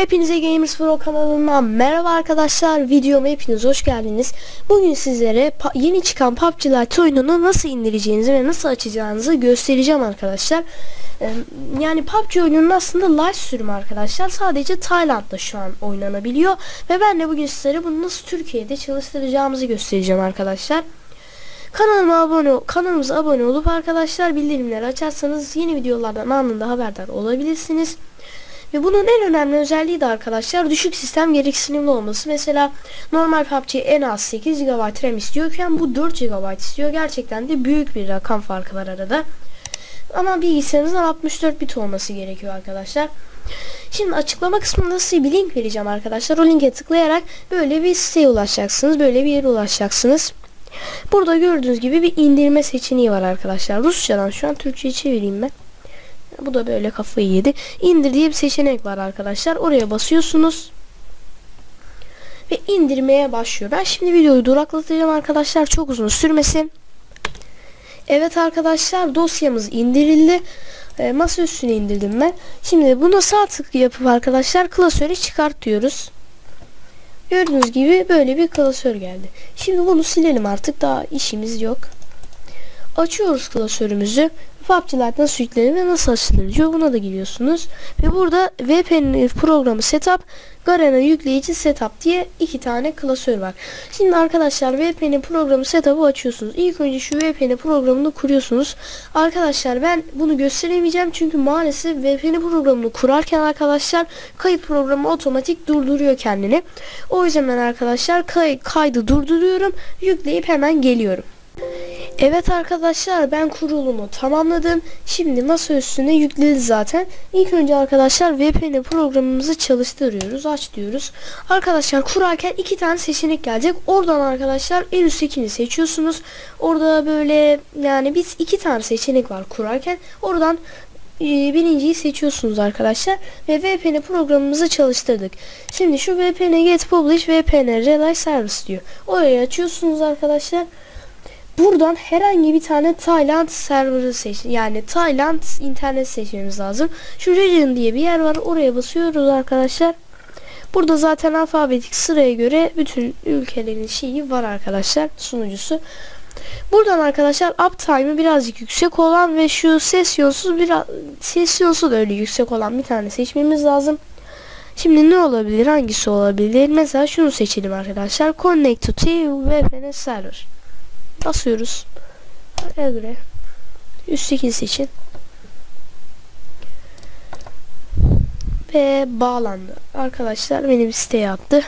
Hepinize Gamers Pro kanalından merhaba arkadaşlar. Videoma hepiniz hoş geldiniz. Bugün sizlere yeni çıkan PUBG Lite oyununu nasıl indireceğinizi ve nasıl açacağınızı göstereceğim arkadaşlar. Yani PUBG oyununun aslında live sürümü arkadaşlar. Sadece Tayland'da şu an oynanabiliyor. Ve ben de bugün sizlere bunu nasıl Türkiye'de çalıştıracağımızı göstereceğim arkadaşlar. Kanalıma abone kanalımıza abone olup arkadaşlar bildirimleri açarsanız yeni videolardan anında haberdar olabilirsiniz. Ve bunun en önemli özelliği de arkadaşlar düşük sistem gereksinimli olması. Mesela normal PUBG en az 8 GB RAM istiyorken bu 4 GB istiyor. Gerçekten de büyük bir rakam farkı var arada. Ama bilgisayarınızın 64 bit olması gerekiyor arkadaşlar. Şimdi açıklama kısmında size bir link vereceğim arkadaşlar. O linke tıklayarak böyle bir siteye ulaşacaksınız. Böyle bir yere ulaşacaksınız. Burada gördüğünüz gibi bir indirme seçeneği var arkadaşlar. Rusçadan şu an Türkçe'ye çevireyim ben. Bu da böyle kafayı yedi. İndir diye bir seçenek var arkadaşlar. Oraya basıyorsunuz. Ve indirmeye başlıyor. Ben şimdi videoyu duraklatacağım arkadaşlar. Çok uzun sürmesin. Evet arkadaşlar dosyamız indirildi. E, masa üstüne indirdim ben. Şimdi buna sağ tık yapıp arkadaşlar klasörü çıkart diyoruz. Gördüğünüz gibi böyle bir klasör geldi. Şimdi bunu silelim artık daha işimiz yok. Açıyoruz klasörümüzü. PUBG Lite nasıl yüklenir ve nasıl açılır diyor. Buna da giriyorsunuz. Ve burada VPN programı setup, Garena yükleyici setup diye iki tane klasör var. Şimdi arkadaşlar VPN programı setup'ı açıyorsunuz. İlk önce şu VPN programını kuruyorsunuz. Arkadaşlar ben bunu gösteremeyeceğim çünkü maalesef VPN programını kurarken arkadaşlar kayıt programı otomatik durduruyor kendini. O yüzden ben arkadaşlar kay kaydı durduruyorum. Yükleyip hemen geliyorum. Evet arkadaşlar ben kurulumu tamamladım. Şimdi masa üstüne yükledi zaten. İlk önce arkadaşlar VPN programımızı çalıştırıyoruz. Aç diyoruz. Arkadaşlar kurarken iki tane seçenek gelecek. Oradan arkadaşlar en üsttekini seçiyorsunuz. Orada böyle yani biz iki tane seçenek var kurarken. Oradan e, birinciyi seçiyorsunuz arkadaşlar ve VPN programımızı çalıştırdık. Şimdi şu VPN get publish VPN relay service diyor. Orayı açıyorsunuz arkadaşlar. Buradan herhangi bir tane Tayland serverı seç. Yani Tayland internet seçmemiz lazım. Şu region diye bir yer var. Oraya basıyoruz arkadaşlar. Burada zaten alfabetik sıraya göre bütün ülkelerin şeyi var arkadaşlar. Sunucusu. Buradan arkadaşlar uptime'ı birazcık yüksek olan ve şu sesyonsuz biraz sesyonsu da öyle yüksek olan bir tane seçmemiz lazım. Şimdi ne olabilir? Hangisi olabilir? Mesela şunu seçelim arkadaşlar. Connect to VPN server basıyoruz. Göre üstteki seçin. Ve bağlandı. Arkadaşlar beni bir siteye attı.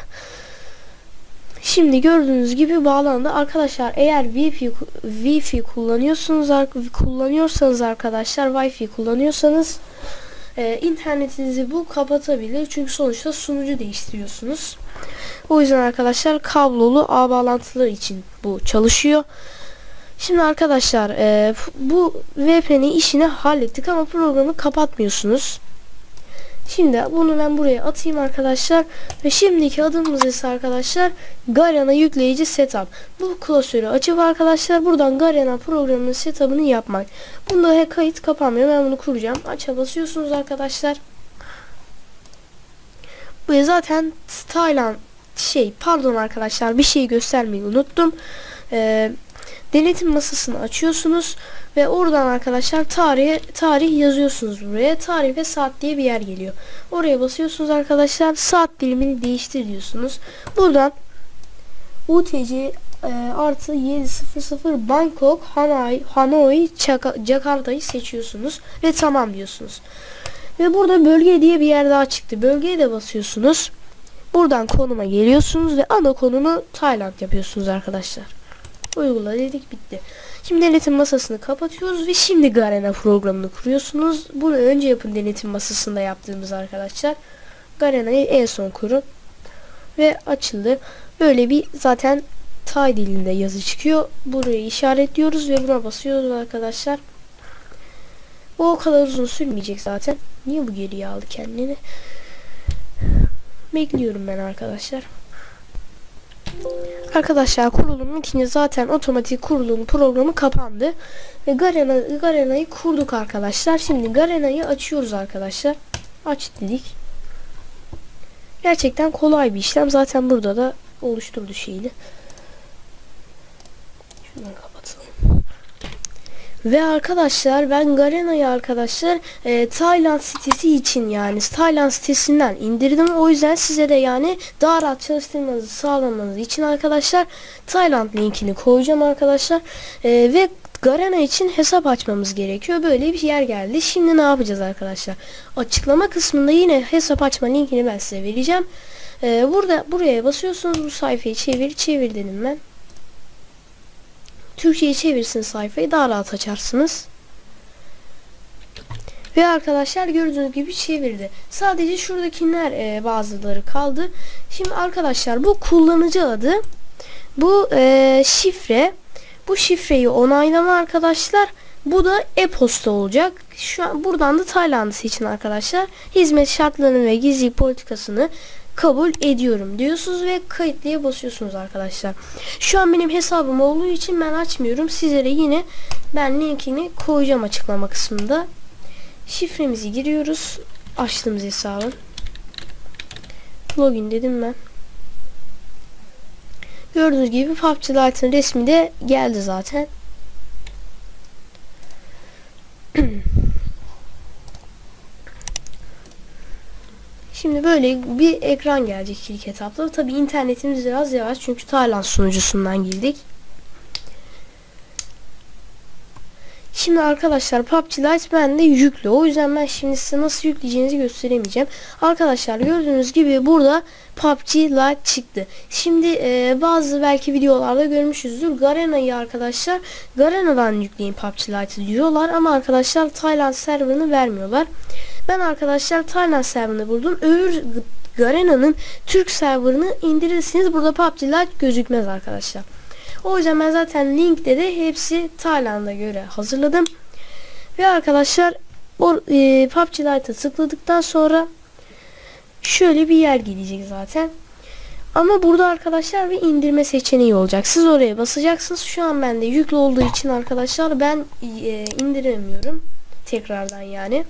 Şimdi gördüğünüz gibi bağlandı. Arkadaşlar eğer Wi-Fi Wi-Fi kullanıyorsunuz kullanıyorsanız arkadaşlar Wi-Fi kullanıyorsanız e, internetinizi bu kapatabilir. Çünkü sonuçta sunucu değiştiriyorsunuz. O yüzden arkadaşlar kablolu ağ bağlantıları için bu çalışıyor. Şimdi arkadaşlar e, bu VPN işini hallettik ama programı kapatmıyorsunuz. Şimdi bunu ben buraya atayım arkadaşlar. Ve şimdiki adımımız ise arkadaşlar Garena yükleyici setup. Bu klasörü açıp arkadaşlar buradan Garena programının setup'ını yapmak. Bunda kayıt kapanmıyor. Ben bunu kuracağım. Aça basıyorsunuz arkadaşlar. Bu zaten Tayland şey pardon arkadaşlar bir şey göstermeyi unuttum. Ee, denetim masasını açıyorsunuz ve oradan arkadaşlar tarih tarih yazıyorsunuz buraya. Tarih ve saat diye bir yer geliyor. Oraya basıyorsunuz arkadaşlar. Saat dilimini değiştir diyorsunuz. Buradan UTC e, artı 700 Bangkok, Hanoi, Hanoi, Jakarta'yı seçiyorsunuz ve tamam diyorsunuz. Ve burada bölge diye bir yer daha çıktı. Bölgeye de basıyorsunuz. Buradan konuma geliyorsunuz ve ana konumu Tayland yapıyorsunuz arkadaşlar. Uygula dedik bitti. Şimdi denetim masasını kapatıyoruz ve şimdi Garena programını kuruyorsunuz. Bunu önce yapın denetim masasında yaptığımız arkadaşlar. Garena'yı en son kurun. Ve açıldı. Böyle bir zaten Tay dilinde yazı çıkıyor. Burayı işaretliyoruz ve buna basıyoruz arkadaşlar. Bu o kadar uzun sürmeyecek zaten. Niye bu geriye aldı kendini? Bekliyorum ben arkadaşlar. Arkadaşlar kurulum bitince zaten otomatik kurulum programı kapandı. Ve Garena, Garena'yı kurduk arkadaşlar. Şimdi Garena'yı açıyoruz arkadaşlar. Aç dedik. Gerçekten kolay bir işlem. Zaten burada da oluşturdu şeyi. Şuradan kapatalım. Ve arkadaşlar ben Garena'yı arkadaşlar e, Tayland sitesi için yani Tayland sitesinden indirdim. O yüzden size de yani daha rahat çalıştırmanızı sağlamanız için arkadaşlar Tayland linkini koyacağım arkadaşlar. E, ve Garena için hesap açmamız gerekiyor. Böyle bir yer geldi. Şimdi ne yapacağız arkadaşlar? Açıklama kısmında yine hesap açma linkini ben size vereceğim. E, burada buraya basıyorsunuz. Bu sayfayı çevir çevir dedim ben. Türkçe'ye çevirsin sayfayı daha rahat açarsınız. Ve arkadaşlar gördüğünüz gibi çevirdi. Sadece şuradakiler e, bazıları kaldı. Şimdi arkadaşlar bu kullanıcı adı. Bu e, şifre. Bu şifreyi onaylama arkadaşlar. Bu da e-posta olacak. Şu an buradan da Tayland'ı seçin arkadaşlar. Hizmet şartlarını ve gizli politikasını kabul ediyorum diyorsunuz ve kayıtlıya basıyorsunuz arkadaşlar. Şu an benim hesabım olduğu için ben açmıyorum. Sizlere yine ben linkini koyacağım açıklama kısmında. Şifremizi giriyoruz. Açtığımız hesabı. Login dedim ben. Gördüğünüz gibi PUBG Lite'ın resmi de geldi zaten. Böyle bir ekran gelecek ilk etapta. Tabi internetimiz biraz yavaş çünkü Tayland sunucusundan girdik. Şimdi arkadaşlar PUBG Lite bende yüklü. O yüzden ben şimdi size nasıl yükleyeceğinizi gösteremeyeceğim. Arkadaşlar gördüğünüz gibi burada PUBG Lite çıktı. Şimdi e, bazı belki videolarda görmüşüzdür. Garena'yı arkadaşlar Garena'dan yükleyin PUBG Lite'ı diyorlar ama arkadaşlar Tayland serverını vermiyorlar. Ben arkadaşlar Tayland serverını buldum. Öbür Garena'nın Türk serverını indirirsiniz. Burada PUBG Lite gözükmez arkadaşlar. O yüzden ben zaten linkte de hepsi Tayland'a göre hazırladım. Ve arkadaşlar o e, PUBG Lite'a tıkladıktan sonra şöyle bir yer gelecek zaten. Ama burada arkadaşlar bir indirme seçeneği olacak. Siz oraya basacaksınız. Şu an bende yüklü olduğu için arkadaşlar ben e, indiremiyorum. Tekrardan yani.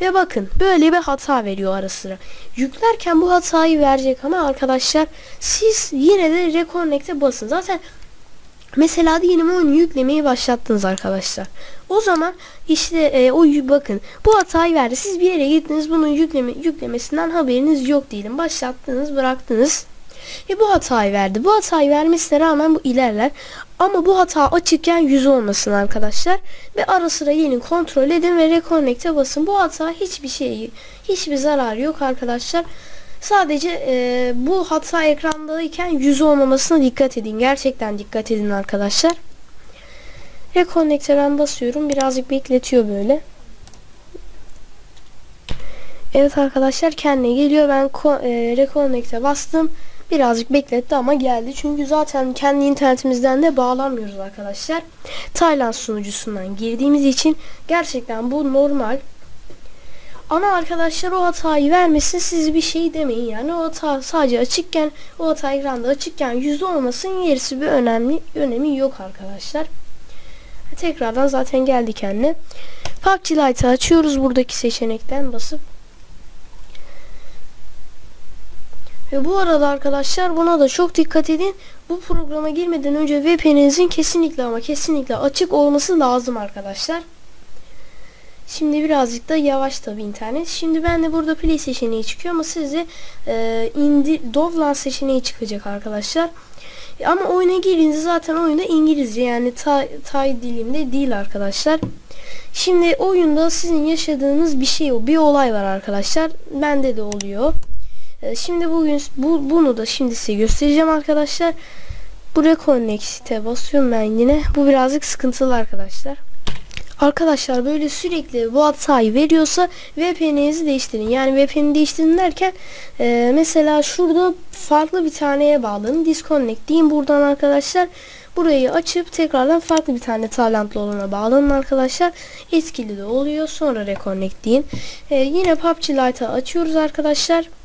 Ve bakın böyle bir hata veriyor ara sıra. Yüklerken bu hatayı verecek ama arkadaşlar siz yine de Reconnect'e basın. Zaten mesela diyelim oyunu yüklemeyi başlattınız arkadaşlar. O zaman işte e, o bakın bu hatayı verdi. Siz bir yere gittiniz bunun yükleme, yüklemesinden haberiniz yok diyelim. Başlattınız bıraktınız. Ve bu hatayı verdi. Bu hatayı vermesine rağmen bu ilerler. Ama bu hata açıkken yüz olmasın arkadaşlar. Ve ara sıra gelin kontrol edin ve reconnect'e basın. Bu hata hiçbir şey, hiçbir zarar yok arkadaşlar. Sadece e, bu hata ekrandayken yüz olmamasına dikkat edin. Gerçekten dikkat edin arkadaşlar. Reconnect'e ben basıyorum. Birazcık bekletiyor böyle. Evet arkadaşlar kendine geliyor. Ben e, Reconnect'e bastım. Birazcık bekletti ama geldi. Çünkü zaten kendi internetimizden de bağlanmıyoruz arkadaşlar. Tayland sunucusundan girdiğimiz için gerçekten bu normal. Ama arkadaşlar o hatayı vermesin siz bir şey demeyin yani o hata sadece açıkken o hata ekranda açıkken yüzde olmasın gerisi bir önemli önemi yok arkadaşlar. Tekrardan zaten geldi kendine. PUBG Lite'ı açıyoruz buradaki seçenekten basıp Ve bu arada arkadaşlar buna da çok dikkat edin. Bu programa girmeden önce VPN'inizin kesinlikle ama kesinlikle açık olması lazım arkadaşlar. Şimdi birazcık da yavaş tabi internet. Şimdi ben de burada play seçeneği çıkıyor ama size e, indi Dovlan seçeneği çıkacak arkadaşlar. E, ama oyuna girince zaten oyunda İngilizce yani Tay, Tay dilinde değil arkadaşlar. Şimdi oyunda sizin yaşadığınız bir şey bir olay var arkadaşlar. Bende de oluyor. Ee, şimdi bugün bu, bunu da şimdi size göstereceğim arkadaşlar. Bu Reconnect'e basıyorum ben yine. Bu birazcık sıkıntılı arkadaşlar. Arkadaşlar böyle sürekli bu hatayı veriyorsa VPN'inizi değiştirin. Yani VPN'i değiştirin derken e, mesela şurada farklı bir taneye bağlanın. Disconnect deyin buradan arkadaşlar. Burayı açıp tekrardan farklı bir tane talentli olana bağlanın arkadaşlar. Etkili de oluyor. Sonra Reconnect deyin. E, yine PUBG Lite'ı açıyoruz arkadaşlar.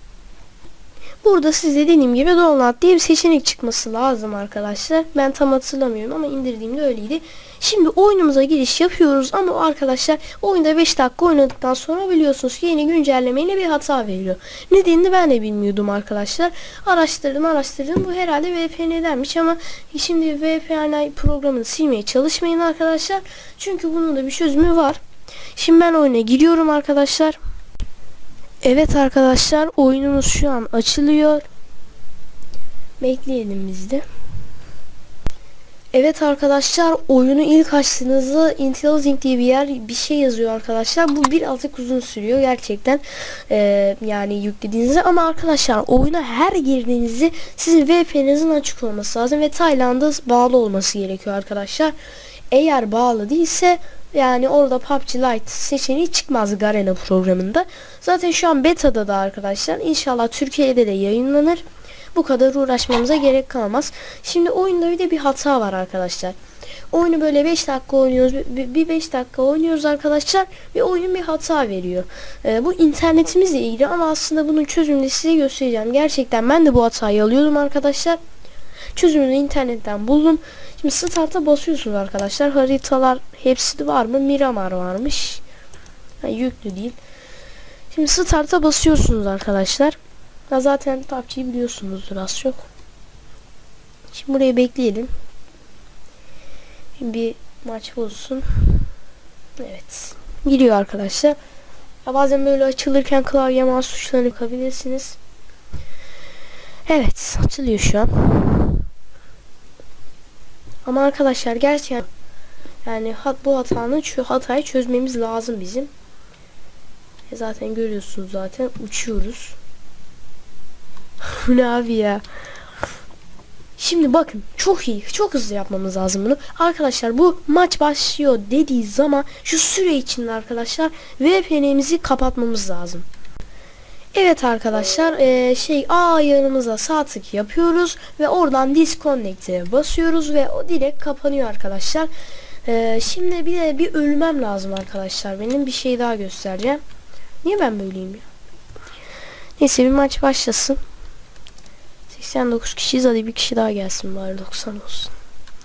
Burada size dediğim gibi download diye bir seçenek çıkması lazım arkadaşlar. Ben tam hatırlamıyorum ama indirdiğimde öyleydi. Şimdi oyunumuza giriş yapıyoruz ama arkadaşlar oyunda 5 dakika oynadıktan sonra biliyorsunuz ki yeni güncellemeyle bir hata veriyor. Nedenini ben de bilmiyordum arkadaşlar. Araştırdım araştırdım bu herhalde VPN'denmiş ama şimdi VPN programını silmeye çalışmayın arkadaşlar. Çünkü bunun da bir çözümü var. Şimdi ben oyuna giriyorum arkadaşlar. Evet arkadaşlar oyunumuz şu an açılıyor. Bekleyelim biz de. Evet arkadaşlar oyunu ilk açtığınızda IntelliSync diye bir yer bir şey yazıyor arkadaşlar. Bu birazcık uzun sürüyor gerçekten. Ee, yani yüklediğinizde ama arkadaşlar oyuna her girdiğinizde sizin VPN'inizin açık olması lazım ve Tayland'a bağlı olması gerekiyor arkadaşlar. Eğer bağlı değilse yani orada PUBG Lite seçeneği çıkmaz Garena programında. Zaten şu an beta'da da arkadaşlar. İnşallah Türkiye'de de yayınlanır. Bu kadar uğraşmamıza gerek kalmaz. Şimdi oyunda bir de bir hata var arkadaşlar. Oyunu böyle 5 dakika oynuyoruz. Bir 5 dakika oynuyoruz arkadaşlar. Ve oyun bir hata veriyor. Ee, bu internetimizle ilgili ama aslında bunun çözümünü size göstereceğim. Gerçekten ben de bu hatayı alıyordum arkadaşlar. Çözümünü internetten buldum. Şimdi start'a basıyorsunuz arkadaşlar. Haritalar hepsi var mı? Miramar varmış. Ha, yüklü değil. Şimdi start'a basıyorsunuz arkadaşlar. Ya zaten PUBG'yi biliyorsunuzdur az çok. Şimdi buraya bekleyelim. Şimdi bir maç bozsun. Evet. Giriyor arkadaşlar. Ya bazen böyle açılırken klavye mouse tuşlarını yakabilirsiniz. Evet. Açılıyor şu an. Ama arkadaşlar gerçekten yani bu hatanın şu hatayı çözmemiz lazım bizim. E zaten görüyorsunuz zaten uçuyoruz. Ne abi ya? Şimdi bakın çok iyi çok hızlı yapmamız lazım bunu. Arkadaşlar bu maç başlıyor dediği zaman şu süre içinde arkadaşlar VPN'imizi kapatmamız lazım. Evet arkadaşlar e, şey A ayarımıza sağ tık yapıyoruz ve oradan disconnect'e basıyoruz ve o direkt kapanıyor arkadaşlar. E, şimdi bir de bir ölmem lazım arkadaşlar. Benim bir şey daha göstereceğim. Niye ben böyleyim ya? Neyse bir maç başlasın. 89 kişiyiz hadi bir kişi daha gelsin bari 90 olsun.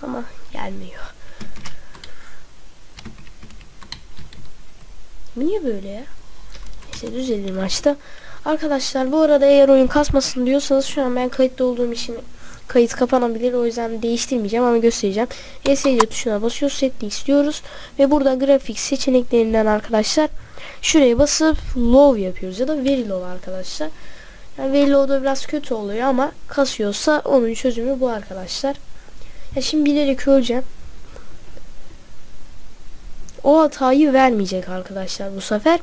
Ama gelmiyor. Niye böyle ya? Neyse düzelir maçta. Arkadaşlar bu arada eğer oyun kasmasın diyorsanız şu an ben kayıtta olduğum için kayıt kapanabilir. O yüzden değiştirmeyeceğim ama göstereceğim. ESC tuşuna basıyoruz. Setli istiyoruz. Ve burada grafik seçeneklerinden arkadaşlar şuraya basıp low yapıyoruz ya da very low arkadaşlar. Yani very low'da biraz kötü oluyor ama kasıyorsa onun çözümü bu arkadaşlar. Ya şimdi bilerek öleceğim. O hatayı vermeyecek arkadaşlar bu sefer.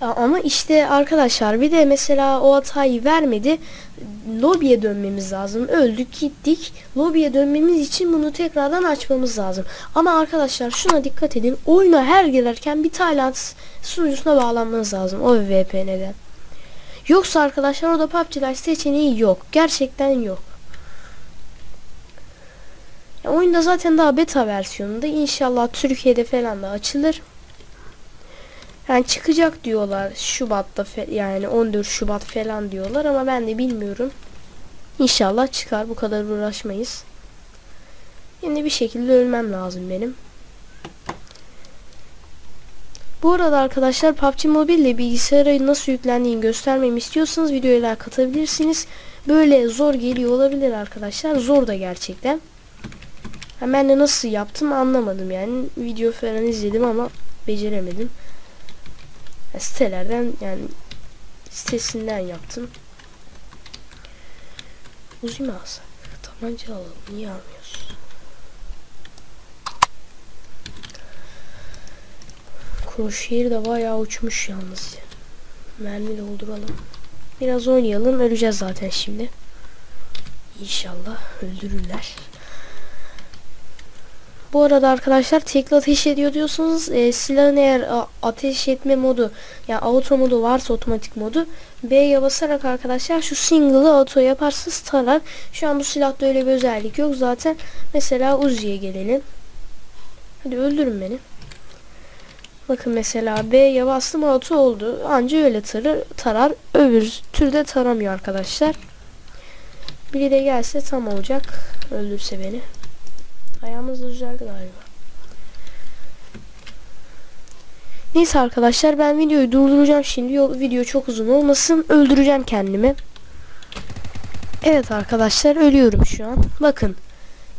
Ama işte arkadaşlar bir de mesela o hatayı vermedi. Lobiye dönmemiz lazım. Öldük gittik. Lobiye dönmemiz için bunu tekrardan açmamız lazım. Ama arkadaşlar şuna dikkat edin. Oyuna her girerken bir Tayland sunucusuna bağlanmanız lazım. O VPN'den. Yoksa arkadaşlar orada PUBG'ler seçeneği yok. Gerçekten yok. Ya oyunda zaten daha beta versiyonunda. İnşallah Türkiye'de falan da açılır. Yani çıkacak diyorlar Şubat'ta yani 14 Şubat falan diyorlar ama ben de bilmiyorum. İnşallah çıkar bu kadar uğraşmayız. Yine bir şekilde ölmem lazım benim. Bu arada arkadaşlar PUBG Mobile ile bilgisayara nasıl yüklendiğini göstermemi istiyorsanız videoya katabilirsiniz. Böyle zor geliyor olabilir arkadaşlar. Zor da gerçekten. Ben de nasıl yaptım anlamadım yani. Video falan izledim ama beceremedim. Sitelerden yani sitesinden yaptım. Uzi mi alsak? Tabanca alalım. Niye almıyoruz? Crosshair de bayağı uçmuş yalnız. Mermi dolduralım. Biraz oynayalım. Öleceğiz zaten şimdi. İnşallah öldürürler. Bu arada arkadaşlar tekli ateş ediyor diyorsanız e, silahın eğer ateş etme modu yani auto modu varsa otomatik modu B'ye basarak arkadaşlar şu single'ı auto yaparsanız tarar. Şu an bu silahta öyle bir özellik yok zaten. Mesela Uzi'ye gelelim. Hadi öldürün beni. Bakın mesela B'ye bastım auto oldu. Anca öyle tarar, tarar. Öbür türde taramıyor arkadaşlar. Biri de gelse tam olacak. Öldürse beni. Ayağımız da düzeldi galiba. Neyse arkadaşlar ben videoyu durduracağım şimdi. Video çok uzun olmasın. Öldüreceğim kendimi. Evet arkadaşlar ölüyorum şu an. Bakın.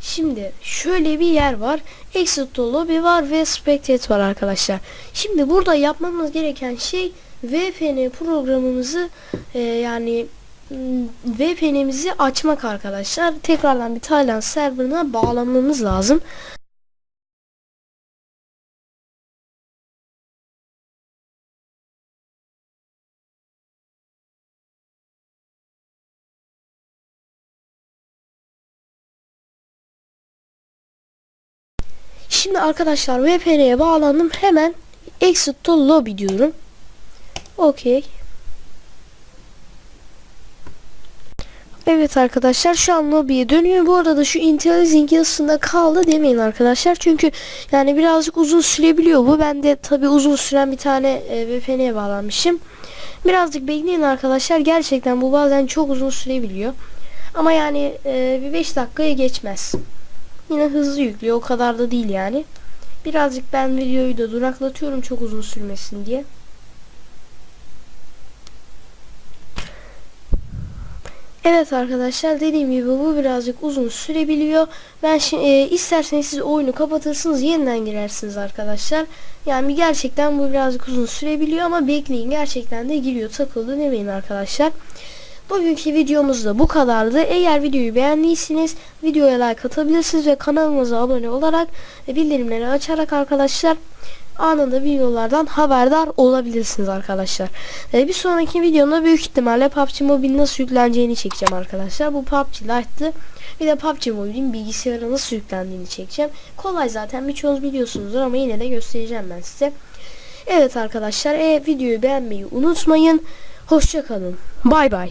Şimdi şöyle bir yer var. Exit lobby var ve spectate var arkadaşlar. Şimdi burada yapmamız gereken şey VPN programımızı e, yani VPN'imizi açmak arkadaşlar. Tekrardan bir Tayland serverına bağlamamız lazım. Şimdi arkadaşlar VPN'ye bağlandım. Hemen exit to lobby diyorum. Okey. Evet arkadaşlar şu an lobby'ye dönüyor. Bu arada şu IntelliSync yazısında kaldı demeyin arkadaşlar. Çünkü yani birazcık uzun sürebiliyor bu. Ben de tabi uzun süren bir tane e, VPN'ye bağlanmışım. Birazcık bekleyin arkadaşlar. Gerçekten bu bazen çok uzun sürebiliyor. Ama yani e, bir 5 dakikaya geçmez. Yine hızlı yüklüyor. O kadar da değil yani. Birazcık ben videoyu da duraklatıyorum çok uzun sürmesin diye. Evet arkadaşlar dediğim gibi bu birazcık uzun sürebiliyor. Ben şimdi e, isterseniz siz oyunu kapatırsınız yeniden girersiniz arkadaşlar. Yani gerçekten bu birazcık uzun sürebiliyor ama bekleyin gerçekten de giriyor takıldı demeyin arkadaşlar. Bugünkü videomuz da bu kadardı. Eğer videoyu beğendiyseniz videoya like atabilirsiniz ve kanalımıza abone olarak bildirimleri açarak arkadaşlar anında videolardan haberdar olabilirsiniz arkadaşlar. Ee, bir sonraki videomda büyük ihtimalle PUBG Mobile nasıl yükleneceğini çekeceğim arkadaşlar. Bu PUBG Lite'dı. Bir de PUBG Mobile'in bilgisayara nasıl yüklendiğini çekeceğim. Kolay zaten birçoğunuz biliyorsunuzdur ama yine de göstereceğim ben size. Evet arkadaşlar e, videoyu beğenmeyi unutmayın. Hoşçakalın. Bay bay.